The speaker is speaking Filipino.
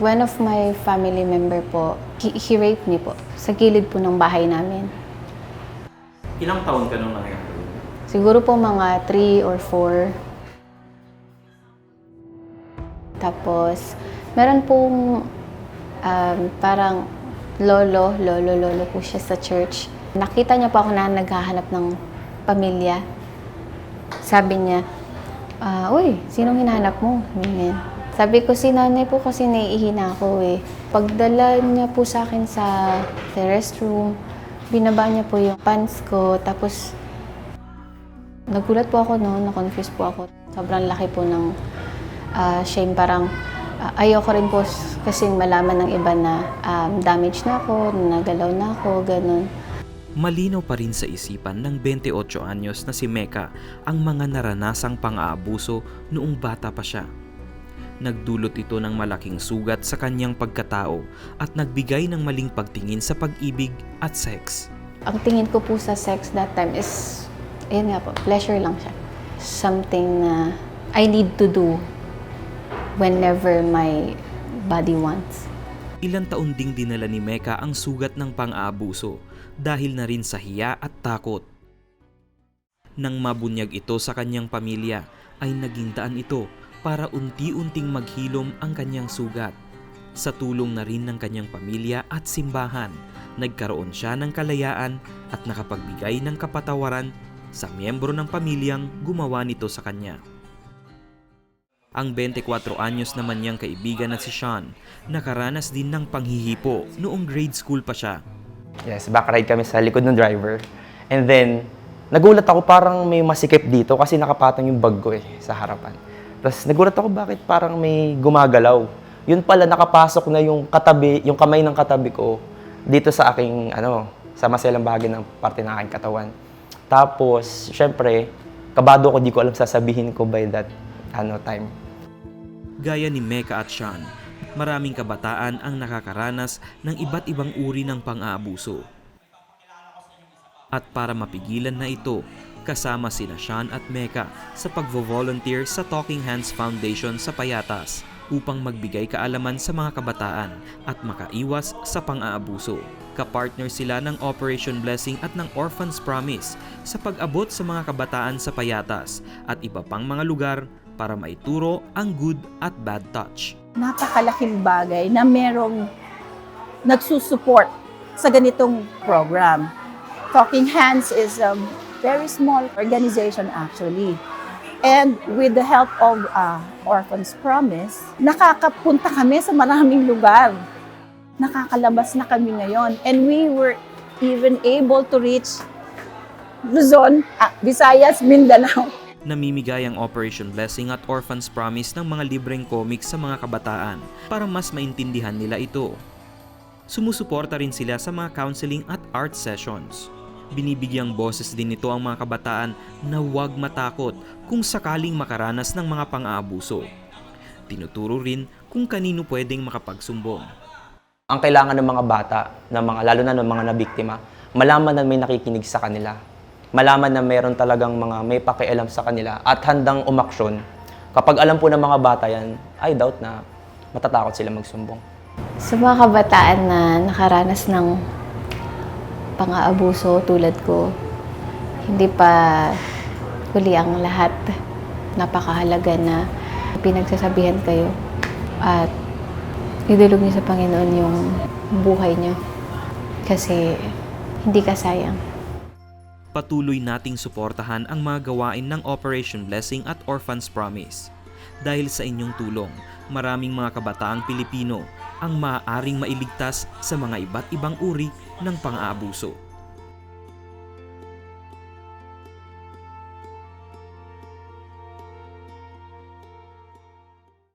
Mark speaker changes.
Speaker 1: One of my family member po, he, he raped me po sa gilid po ng bahay namin.
Speaker 2: Ilang taon ka nung nangyari?
Speaker 1: Siguro po mga 3 or 4. Tapos, meron pong um, parang lolo, lolo, lolo po siya sa church. Nakita niya po ako na naghahanap ng pamilya. Sabi niya, ah, Uy, sinong hinahanap mo? Ganyan. Sabi ko, si nanay po kasi naiihina ako eh. Pagdala niya po sa akin sa, sa restroom, binaba niya po yung pants ko. Tapos, nagulat po ako noon, na-confuse po ako. Sobrang laki po ng ah, shame. Parang ah, ayoko rin po kasi malaman ng iba na um, damage na ako, nagalaw na ako, ganun.
Speaker 2: Malinaw pa rin sa isipan ng 28 anyos na si Mecca ang mga naranasang pang-aabuso noong bata pa siya. Nagdulot ito ng malaking sugat sa kanyang pagkatao at nagbigay ng maling pagtingin sa pag-ibig at sex.
Speaker 1: Ang tingin ko po sa sex that time is, ayun nga po, pleasure lang siya. Something na I need to do whenever my body wants.
Speaker 2: Ilang taon ding dinala ni Mecca ang sugat ng pang-aabuso dahil na rin sa hiya at takot. Nang mabunyag ito sa kanyang pamilya, ay naging daan ito para unti-unting maghilom ang kanyang sugat. Sa tulong na rin ng kanyang pamilya at simbahan, nagkaroon siya ng kalayaan at nakapagbigay ng kapatawaran sa miyembro ng pamilyang gumawa nito sa kanya. Ang 24 anyos naman niyang kaibigan na si Sean, nakaranas din ng panghihipo noong grade school pa siya.
Speaker 3: Yes, backride kami sa likod ng driver. And then, nagulat ako parang may masikip dito kasi nakapatong yung bag ko eh, sa harapan. Tapos nagulat ako bakit parang may gumagalaw. Yun pala, nakapasok na yung katabi, yung kamay ng katabi ko dito sa aking, ano, sa maselang bahagi ng parte ng aking katawan. Tapos, syempre, kabado ko, di ko alam sasabihin ko by that ano time.
Speaker 2: Gaya ni Mecca at Sean, maraming kabataan ang nakakaranas ng iba't ibang uri ng pang-aabuso. At para mapigilan na ito, kasama sina Sean at Mecca sa pagvo-volunteer sa Talking Hands Foundation sa Payatas upang magbigay kaalaman sa mga kabataan at makaiwas sa pang-aabuso. Kapartner sila ng Operation Blessing at ng Orphans Promise sa pag-abot sa mga kabataan sa Payatas at iba pang mga lugar para maituro ang good at bad touch.
Speaker 4: napakalaking bagay na merong nagsusupport sa ganitong program. Talking Hands is a very small organization actually. And with the help of uh, Orphans Promise, nakakapunta kami sa maraming lugar. Nakakalabas na kami ngayon. And we were even able to reach Luzon, ah, Visayas, Mindanao.
Speaker 2: Namimigay ang Operation Blessing at Orphans Promise ng mga libreng comics sa mga kabataan para mas maintindihan nila ito. Sumusuporta rin sila sa mga counseling at art sessions. Binibigyang boses din nito ang mga kabataan na huwag matakot kung sakaling makaranas ng mga pang-aabuso. Tinuturo rin kung kanino pwedeng makapagsumbong.
Speaker 3: ang kailangan ng mga bata, ng mga, lalo na ng mga nabiktima, malaman na may nakikinig sa kanila. Malaman na meron talagang mga may pakialam sa kanila at handang umaksyon. Kapag alam po ng mga bata yan, I doubt na matatakot sila magsumbong.
Speaker 1: Sa mga kabataan na nakaranas ng pang-aabuso tulad ko, hindi pa huli ang lahat. Napakahalaga na pinagsasabihan kayo at idulog niyo sa Panginoon yung buhay niyo. Kasi hindi ka sayang.
Speaker 2: Patuloy nating suportahan ang mga gawain ng Operation Blessing at Orphans Promise. Dahil sa inyong tulong, maraming mga kabataang Pilipino ang maaaring mailigtas sa mga iba't ibang uri ng pang-aabuso.